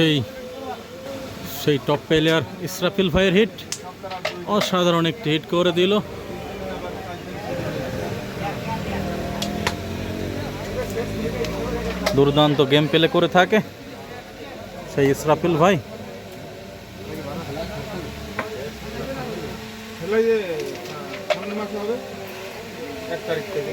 সেই সেই top player Israfil ভাইয়ের হিট অসাধারণ একটি হিট করে দিল। দুর্দান্ত গেম প্লে করে থাকে সেই ইসরাফিল ভাই। এক তারিখ থেকে।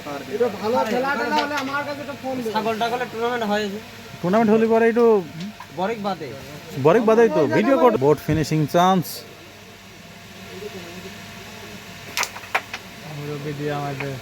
আমরা এই যে মনে করেন এই আশা এমনি তাই তো বরিক বয়- বরিকই চালতে পারে না হয়তো। টুর্নামেন্ট হ্যাঁ? হলে পরে একটু বরিক বাদে বরিক তো ভিডিও কর বোট ফিনিশিং চান্স দিয়ে আমাদের